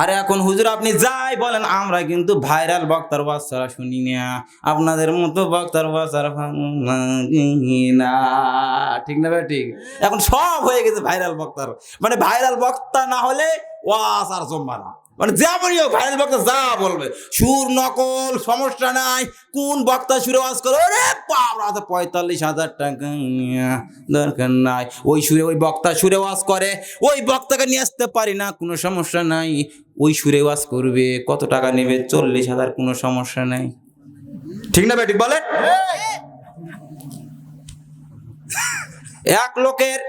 আরে এখন হুজুর আপনি যাই বলেন, আমরা কিন্তু ভাইরাল বক্তার বাচ্চারা শুনি না। আপনাদের মতো বক্তার বাচ্চারা না। ঠিক না ভাই, ঠিক? এখন সব হয়ে গেছে ভাইরাল বক্তার। মানে ভাইরাল বক্তা না হলে ওয়াজ আর জমবা না। মানে যেমনই হোক ভাইরাল বক্তা যা বলবে। সুর নকল, সমস্যা নাই। কোন বক্তা সুরে ওয়াজ করে, ওরে বাবা পঁয়তাল্লিশ হাজার টাকা দরকার নাই। ওই সুরে, ওই বক্তা সুরে ওয়াজ করে, ওই বক্তাকে নিয়ে আসতে পারি না, কোনো সমস্যা নাই। ওই সুরে ওয়াজ করবে, কত টাকা নেবে? চল্লিশ হাজার, কোনো সমস্যা নাই। ঠিক না বেটি বলে এক লোকের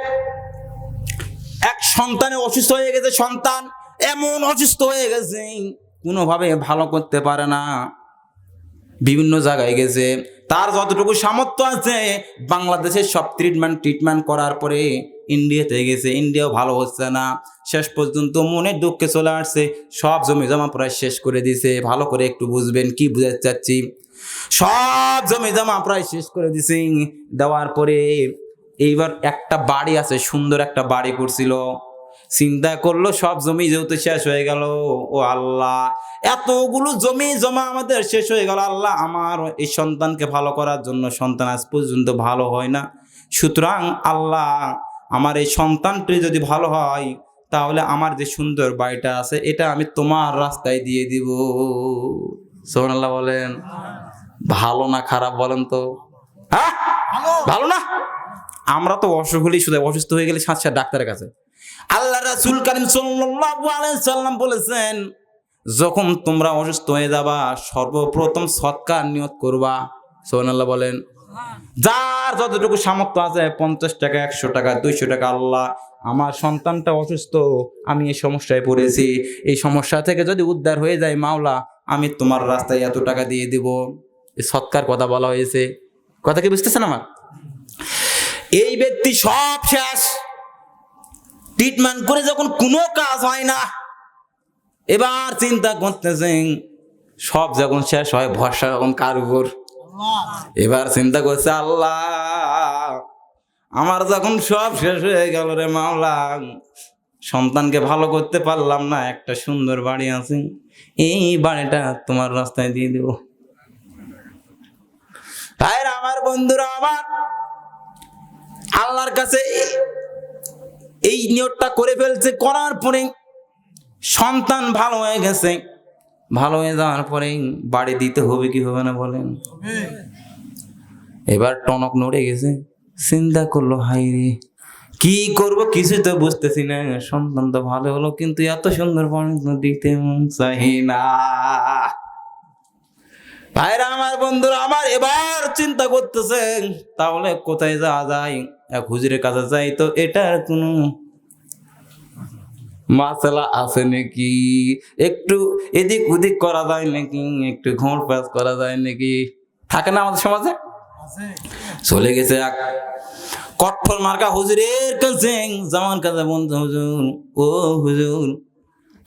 এক সন্তানে অসুস্থ হয়ে গেছে সন্তান। এমন অসুস্থ হয়ে গেছে। কোনোভাবে ভালো করতে পারে না। বিভিন্ন জায়গায় গেছে। তার যতটুকু সামর্থ্য আছে, বাংলাদেশের সব ট্রিটমেন্ট ট্রিটমেন্ট করার পরে ইন্ডিয়াতে গেছে। ইন্ডিয়াও ভালো হচ্ছে না। শেষ পর্যন্ত মনের দুঃখে চলে আসছে। সব জমি জমা প্রায় শেষ করে দিছে। ভালো করে একটু বুঝবেন, কি বুঝাতে চাচ্ছি? সব জমি জমা প্রায় শেষ করে দিছে। দেওয়ার পরে এইবার একটা বাড়ি আছে, সুন্দর একটা বাড়ি করছিল। চিন্তা করল, সব জমি যেহেতু শেষ হয়ে গেল, ও আল্লাহ। এতগুলো জমি জমা আমাদের শেষ হয়ে গেল, আল্লাহ আমার এই সন্তানকে ভালো করার জন্য সন্তান আজ পর্যন্ত ভালো হয় না। সুতরাং আল্লাহ আমার এই সন্তানটি যদি ভালো হয়, তাহলে আমার যে সুন্দর বাড়িটা আছে, এটা আমি তোমার রাস্তায় দিয়ে দিব। সোহান আল্লাহ বলেন। ভালো না খারাপ বলেন তো? হ্যাঁ? ভালো না? আমরা তো অসুখ হলেই শুধু অসুস্থ হয়ে গেলে সাথে ডাক্তারের কাছে। আল্লাহ রাসুল করিম সাল্লাল্লাহু আলাইহি সাল্লাম বলেছেন, যখন তোমরা অসুস্থ হয়ে যাবা, সর্বপ্রথম সৎকার নিয়ত করবা। সোহানাল্লাহ বলেন। যার যতটুকু সামর্থ্য আছে, পঞ্চাশ টাকা, একশো টাকা, দুইশো টাকা, আল্লাহ, আমার সন্তানটা অসুস্থ, আমি এই সমস্যায় পড়েছি। এই সমস্যা থেকে যদি উদ্ধার হয়ে যায় মাওলা, আমি তোমার রাস্তায় এত টাকা দিয়ে দিব। এই সৎকার কথা বলা হয়েছে। কথা কি বুঝতেছেন আমার? এই ব্যক্তি সব শেষ। ট্রিটমেন্ট করে যখন কোনো কাজ হয় না, এবার চিন্তা করতেছেন, সব যখন শেষ হয়, ভরসা যখন কার উপর? এবার চিন্তা করছে, আল্লাহ, আমার যখন সব শেষ হয়ে গেল রে মাওলা, সন্তানকে ভালো করতে পারলাম না, একটা সুন্দর বাড়ি আছে, এই বাড়িটা তোমার রাস্তায় দিয়ে দেব। ভাইরা, আমার বন্ধুরা, আমার আল্লাহর কাছে এই নিয়তটা করে ফেলছে, করার পরে সন্তান ভালো হয়ে গেছে। ভালো হয়ে যাওয়ার পরে বাড়ি দিতে হবে কি হবে না বলেন? এবার টনক নড়ে গেছে, চিন্তা করল হাই রে, কি করব কিছু তো বুঝতেছি না, সন্তান তো ভালো হলো, কিন্তু এত সুন্দর দিতে মন চাই না। ভাইরা আমার বন্ধুরা, আমার এবার চিন্তা করতেছে তাহলে কোথায় যাওয়া যায়? এক হুজুরের কাছে যাই তো এটার কোনো মাসালা আছে নাকি? একটু এদিক ওদিক করা যায় নাকি? একটু ঘোর পাস করা যায় নাকি? থাকে না আমাদের সমাজে? চলে গেছে এক কঠোর মার্কা হুজুরের কাছে। জামান কাছে বন্ধু হুজুর ও হুজুর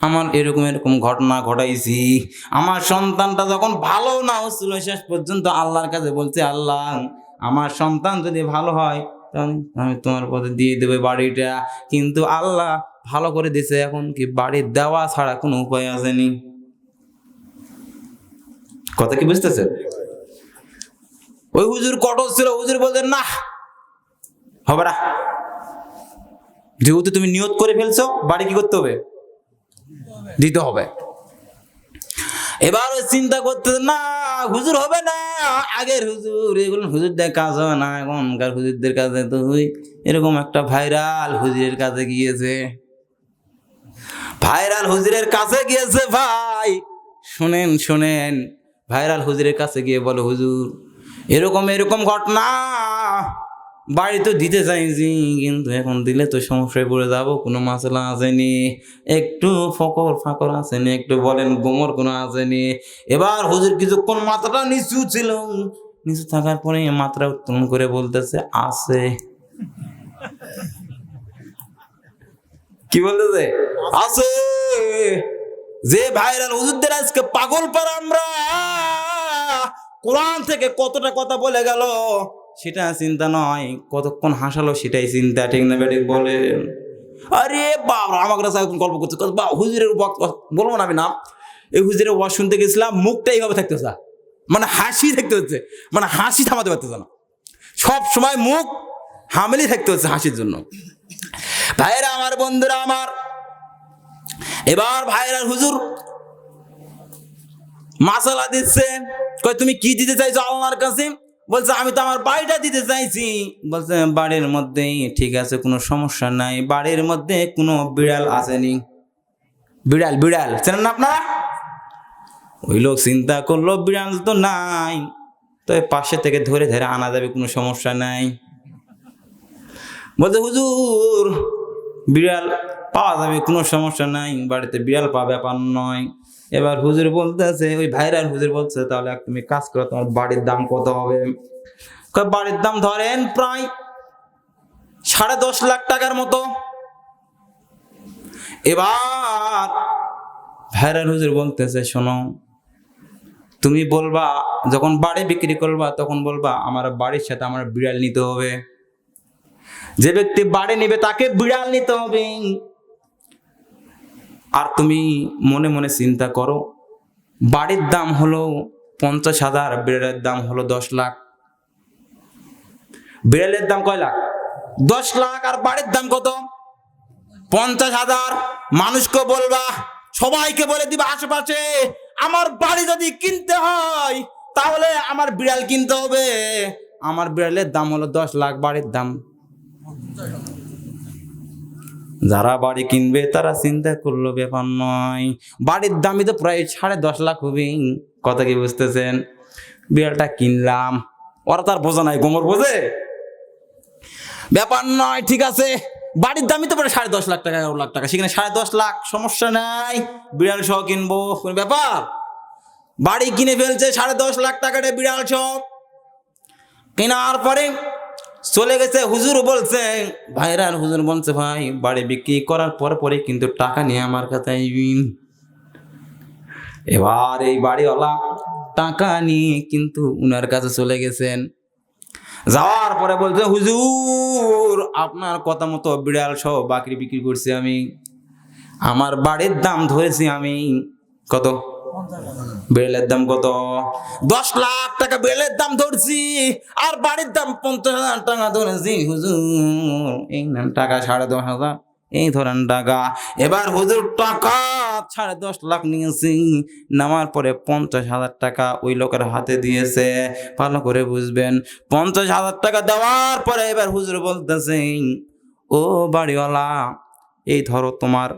আমার এরকম এরকম ঘটনা ঘটাইছি। আমার সন্তানটা যখন ভালো না হচ্ছিল শেষ পর্যন্ত আল্লাহর কাছে বলছে আল্লাহ আমার সন্তান যদি ভালো হয় আমি তোমার পথে দিয়ে দেবে বাড়িটা। কিন্তু আল্লাহ ভালো করে দিছে এখন কি বাড়ি দেওয়া ছাড়া কোনো উপায় আসেনি। কথা কি বুঝতেছে? ওই হুজুর কটক ছিল, হুজুর বলতেন না, হবে না। যেহেতু তুমি নিয়ত করে ফেলছো, বাড়ি কি করতে হবে? দিতে হবে। এবার ওই চিন্তা করতে না, হুজুর হবে না। আগের হুজুর, এগুলো হুজুরদের কাজ হয় না, এখনকার হুজুরদের কাছে তো ওই এরকম একটা ভাইরাল হুজুরের কাছে গিয়েছে। ভাইরাল হুজুরের কাছে গিয়েছে ভাই। শুনেন শুনেন, ভাইরাল হুজুরের কাছে গিয়ে বলো, হুজুর, এরকম এরকম ঘটনা বাড়ি তো দিতে চাইছি, কিন্তু এখন দিলে তো সমস্যায় পড়ে যাব, কোনো মাসলা আসেনি। একটু ফকর ফাকর আসেনি, একটু বলেন গোমর কোনো আসেনি। এবার হুজুর কিছুক্ষণ মাথাটা নিচু ছিল। নিচু থাকার পরে মাত্রা উত্তোলন করে বলতেছে, আছে। কি বলতেছে? আছে। যে ভাইরাল হুজুরদের আজকে পাগল পার আমরা, কোরআন থেকে কতটা কথা বলে গেল। সেটা চিন্তা নয়, কতক্ষণ হাসালো সেটাই চিন্তা, ঠিক না বেঠিক বলে। আরে বাবা আমার কাছে এখন গল্প করছে। বা, হুজুরের বলব না আমি নাম। এই হুজুরের ওয়াজ শুনতে গেছিলাম, মুখটা এইভাবে থাকতেছে মানে হাসি থাকতে হচ্ছে মানে হাসি থামাতে পারতেছে না। সব সময় মুখ হামেলি থাকতে হচ্ছে হাসির জন্য। ভাইয়েরা আমার, বন্ধুরা আমার, এবার ভাইয়েরা হুজুর মাসালা দিচ্ছে। কয়, তুমি কি দিতে চাইছো আল্লাহর কাছে? বলছে, আমি তো আমার বাড়িটা দিতে চাইছি। বলছে, বাড়ির মধ্যে ঠিক আছে, কোনো সমস্যা নাই। বাড়ির মধ্যে কোনো বিড়াল আসেনি। বিড়াল বিড়াল, চেনেন না আপনারা? ওই লোক চিন্তা করল, বিড়াল তো নাই। তো পাশে থেকে ধরে ধরে আনা যাবে, কোনো সমস্যা নাই। বলছে, হুজুর, বিড়াল পাওয়া যাবে, কোনো সমস্যা নাই। বাড়িতে বিড়াল পাওয়া ব্যাপার নয়। এবার হুজুর বলতেছে, ওই ভাইরাল হুজুর বলছে, তাহলে তুমি কাজ করো, তোমার বাড়ির দাম কত হবে? বাড়ির দাম ধরেন প্রায় সাড়ে দশ লাখ টাকার মতো। এবার ভাইরাল হুজুর বলতেছে, শোনো, তুমি বলবা, যখন বাড়ি বিক্রি করবা, তখন বলবা, আমার বাড়ির সাথে আমার বিড়াল নিতে হবে। যে ব্যক্তি বাড়ি নেবে, তাকে বিড়াল নিতে হবে। আর তুমি মনে মনে চিন্তা করো, বাড়ির দাম হলো পঞ্চাশ হাজার, বিড়ালের দাম হলো দশ লাখ। বিড়ালের দাম কয় লাখ? দশ লাখ, আর বাড়ির দাম কত? পঞ্চাশ হাজার। মানুষকে বলবা, সবাইকে বলে দিবা, আশেপাশে আমার বাড়ি যদি কিনতে হয়, তাহলে আমার বিড়াল কিনতে হবে। আমার বিড়ালের দাম হলো দশ লাখ, বাড়ির দাম যারা বাড়ি কিনবে তারা চিন্তা করল, ব্যাপার নয়। বাড়ির দামই তো প্রায় সাড়ে দশ লাখ হবে, কথা কি বুঝতেছেন? বিড়ালটা কিনলাম, ওরা তার বোঝা নাই, গোমর বোঝে? ব্যাপার নয়, ঠিক আছে। বাড়ির দামই তো প্রায় সাড়ে দশ লাখ টাকা এগারো লাখ টাকা, সেখানে সাড়ে দশ লাখ, সমস্যা নাই। বিড়াল সহ কিনবো, কোন ব্যাপার? বাড়ি কিনে ফেলছে সাড়ে দশ লাখ টাকাটা বিড়াল সহ কেনার পরে চলে গেছে, হুজুর বলছে ভাইরা হুজুর বলছে, ভাই, বাড়ি বিক্রি করার পর পরে কিন্তু টাকা নিয়ে আমার কাছে এবার এই বাড়িওয়ালা টাকা নিয়ে কিন্তু উনার কাছে চলে গেছেন। যাওয়ার পরে বলছে, হুজুর, আপনার কথা মতো বিড়াল সহ বাকরি বিক্রি করছি আমি। আমার বাড়ির দাম ধরেছি আমি কত? বেলের দাম কত? দশ লাখ টাকা বেলের দাম ধরছি, আর বাড়ির দাম পঞ্চাশ হাজার টাকা ধরেছি। হুজুর, এই নেন টাকা, সাড়ে দশ হাজার। এই ধরেন টাকা। এবার হুজুর টাকা সাড়ে দশ লাখ নিয়েছি। নামার পরে পঞ্চাশ হাজার টাকা ওই লোকের হাতে দিয়েছে। ভালো করে বুঝবেন। পঞ্চাশ হাজার টাকা দেওয়ার পরে এবার হুজুর বলতেছে, ও বাড়িওয়ালা, এই ধরো তোমার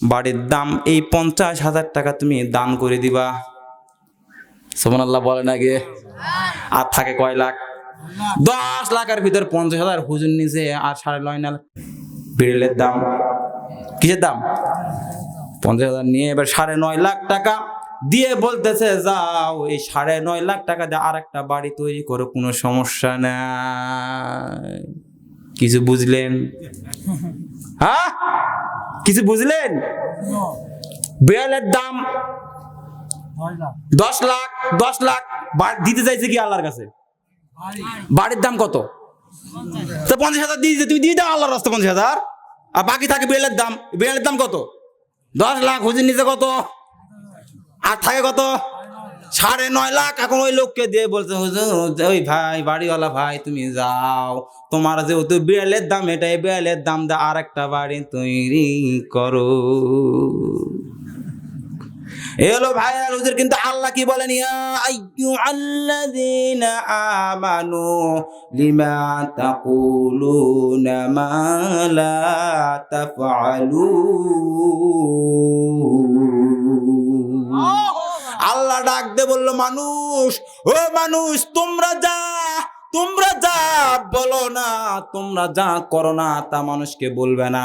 বাড়ির দাম এই পঞ্চাশ হাজার টাকা তুমি দান করে দিবা। সোমান আল্লাহ বলে নাকি আর থাকে কয় লাখ? দশ লাখের ভিতর পঞ্চাশ হাজার হুজুর নিচে আর সাড়ে নয় লাখ। বিড়েলের দাম? কিসের দাম? পঞ্চাশ হাজার নিয়ে এবার সাড়ে নয় লাখ টাকা দিয়ে বলতেছে, যাও, এই সাড়ে নয় লাখ টাকা দিয়ে আর একটা বাড়ি তৈরি করো, কোনো সমস্যা নাই। কিছু বুঝলেন? হ্যাঁ? কিছু বুঝলেন? বিড়ালের দাম দশ লাখ দশ লাখ দিতে চাইছে কি আল্লাহর কাছে? বাড়ির দাম কত? তো পঞ্চাশ হাজার দিয়ে তুমি দিয়ে দাও আল্লাহর রাস্তা পঞ্চাশ হাজার। আর বাকি থাকে বিড়ালের দাম। বিড়ালের দাম কত? দশ লাখ, হুজুর নিচে কত? আর থাকে কত? সাড়ে নয় লাখ এখন ওই লোককে দিয়ে হুজুর ওই ভাই, বাড়িওয়ালা ভাই, তুমি যাও। তোমার যেহেতু বিড়ালের দাম, এটাই বিড়ালের দাম, দা আর একটা বাড়ি তৈরি করো। এ হলো ভাই আর হুজুর, কিন্তু আল্লাহ কি বলেন, ইয়া আইয়ু আল্লাযীনা আমানু লিমা তাকুলুনা মা লা তাফআলুন? আল্লাহ ডাক দে বলল, মানুষ, ও মানুষ, তোমরা যা তোমরা যা, বলো না, তোমরা যা করো না, তা মানুষকে বলবে না।